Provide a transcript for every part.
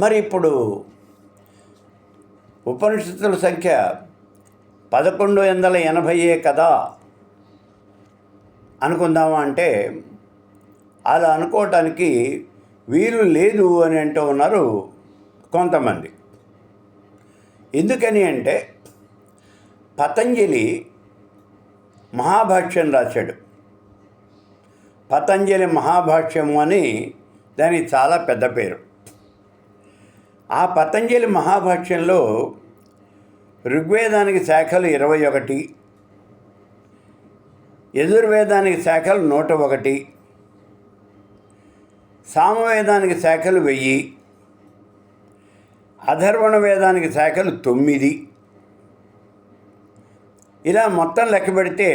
మరి ఇప్పుడు ఉపనిషత్తుల సంఖ్య పదకొండు వందల ఎనభైయే కదా అనుకుందామా అంటే అలా అనుకోవటానికి వీలు లేదు అని అంటూ ఉన్నారు కొంతమంది. ఎందుకని అంటే పతంజలి మహాభాష్యం రాశాడు. పతంజలి మహాభాష్యము అని దానికి చాలా పెద్ద పేరు. ఆ పతంజలి మహాభాష్యంలో ఋగ్వేదానికి శాఖలు ఇరవై ఒకటి యజుర్వేదానికి శాఖలు నూట ఒకటి సామవేదానికి శాఖలు వెయ్యి అధర్వణ వేదానికి శాఖలు తొమ్మిది. ఇలా మొత్తం లెక్క పెడితే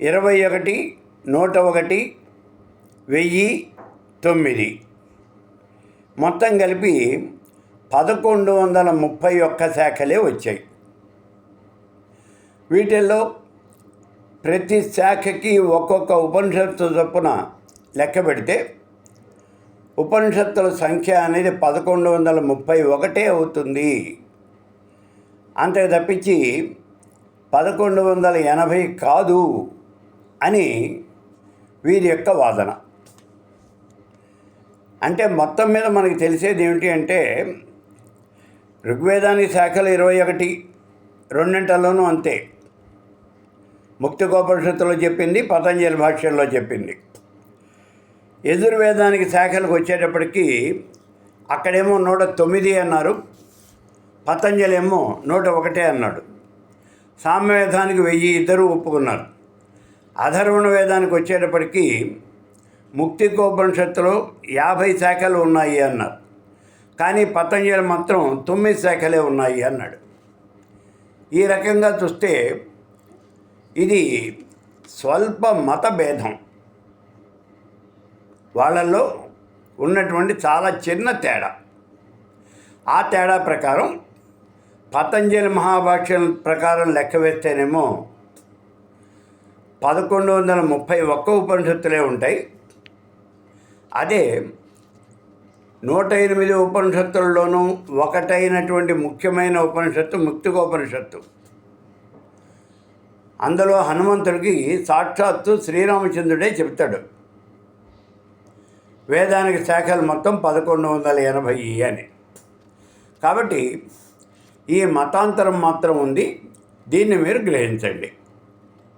ఇరవై ఒకటి నూట ఒకటి వెయ్యి తొమ్మిది. మొత్తం కలిపి పదకొండు వందల ముప్పై ఒక్క శాఖలే వచ్చాయి. వీటిల్లో ప్రతి శాఖకి ఒక్కొక్క ఉపనిషత్తు చొప్పున లెక్క పెడితే ఉపనిషత్తుల సంఖ్య అనేది పదకొండు వందల ముప్పై ఒకటే అవుతుంది. అంతకు తప్పించి పదకొండు వందల ఎనభై కాదు అని వీరి యొక్క వాదన. అంటే మొత్తం మీద మనకి తెలిసేది ఏమిటి అంటే ఋగ్వేదానికి శాఖలు ఇరవై ఒకటి రెండింటిలోనూ అంతే. ముక్తికోపనిషత్తులో చెప్పింది పతంజలి భాష్యంలో చెప్పింది. యజుర్వేదానికి శాఖలకు వచ్చేటప్పటికి అక్కడేమో నూట తొమ్మిది అన్నారు పతంజలి ఏమో నూట ఒకటే అన్నాడు. సామ్యవేదానికి వెయ్యి ఇద్దరు ఒప్పుకున్నారు. అధర్వణ వేదానికి వచ్చేటప్పటికి ముక్తికోపనిషత్తులో యాభై శాఖలు ఉన్నాయి అన్నారు కానీ పతంజలి మాత్రం తొమ్మిది శాఖలే ఉన్నాయి అన్నాడు. ఈ రకంగా చూస్తే ఇది స్వల్ప మత భేదం వాళ్ళల్లో ఉన్నటువంటి చాలా చిన్న తేడా. ఆ తేడా ప్రకారం పతంజలి మహాభాష్యం ప్రకారం లెక్క వేస్తేనేమో పదకొండు వందల ముప్పై ఒక్క ఉపనిషత్తులే ఉంటాయి. అదే నూట ఎనిమిది ఉపనిషత్తుల్లోనూ ఒకటైనటువంటి ముఖ్యమైన ఉపనిషత్తు ముక్తికోపనిషత్తు. అందులో హనుమంతుడికి సాక్షాత్తు శ్రీరామచంద్రుడే చెప్తాడు. వేదానికి శాఖలు మొత్తం పదకొండు వందల ఎనభై అని. కాబట్టి ఈ మతాంతరం మాత్రం ఉంది. దీన్ని మీరు గ్రహించండి.